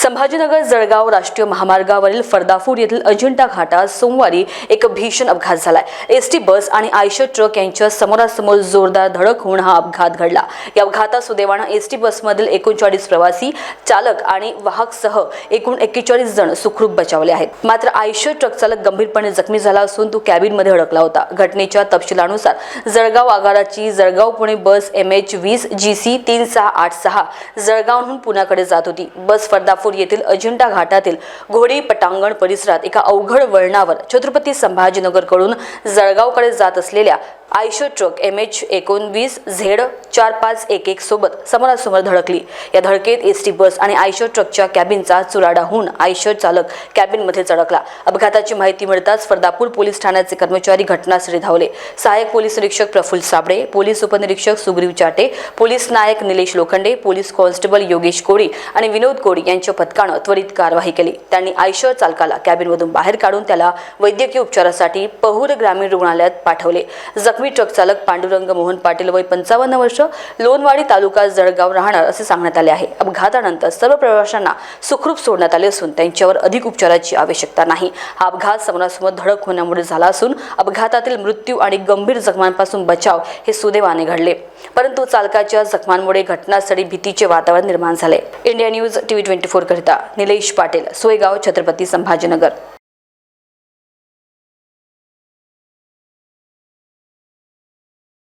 संभाजीनगर जळगाव राष्ट्रीय महामार्गावरील फरदापूर येथील अजिंठा घाटात सोमवारी एक भीषण अपघात झालाय. एसटी बस आणि आयशर ट्रक यांच्या समोरासमोर जोरदार धडक होऊन हा अपघात घडला. या अपघातात सुदैवानं एसटी बसमधील एकोणचाळीस प्रवासी चालक आणि वाहकसह एकूण एक्केचाळीस जण सुखरूप बचावले आहेत. मात्र आयशर ट्रक चालक गंभीरपणे जखमी झाला असून तो कॅबिनमध्ये अडकला होता. घटनेच्या तपशिलानुसार Jalgaon आगाराची Jalgaon Pune bus M H वीस जी सी तीन सहा आठ सहा जळगावहून पुण्याकडे जात होती. बस फरदापूर येथील अजिंठा घाटातील घोडी पटांगण परिसरात एका अवघड वळणावर छत्रपती संभाजीनगरकडून जळगावकडे जात असलेल्या आयशो ट्रक एम एच एकोणवीस झेड चार पाच एक एक सोबत समोरासमोर धडकली. या धडकेत एस टी बस आणि आयशो ट्रकच्या कॅबिनचा चुराडा होऊन आयशर चालक कॅबिनमध्ये चढकला. अपघाताची माहिती मिळताच फर्दापूर पोलीस ठाण्याचे कर्मचारी घटनास्थळी धावले. सहाय्यक पोलीस निरीक्षक प्रफुल्ल साबळे पोलीस उपनिरीक्षक सुग्रीव चाटे पोलीस नायक निलेश लोखंडे पोलीस कॉन्स्टेबल योगेश कोळी आणि विनोद कोळी यांच्या पथकानं त्वरित कारवाई केली. त्यांनी आयशर चालकाला कॅबिनमधून बाहेर काढून त्याला वैद्यकीय उपचारासाठी पहूर ग्रामीण रुग्णालयात पाठवले. जखमी ट्रक चालक पांडुरंग मोहन पाटील वय पंचावन्न वर्ष लोणवाडी तालुका जळगाव राहणार असे सांगण्यात आले आहे. अपघातानंतर सर्व प्रवाशांना सुखरूप सोडण्यात आले असून त्यांच्यावर अधिक उपचाराची आवश्यकता नाही. हा अपघात समोरासमोर धडक होण्यामुळे झाला असून अपघातातील मृत्यू आणि गंभीर जखमांपासून बचाव हे सुदैवाने घडले. परंतु चालकाच्या जखमांमुळे घटनास्थळी भीतीचे वातावरण निर्माण झाले. India news TV twenty four करिता निलेश पाटील सोयगाव छत्रपती संभाजीनगर.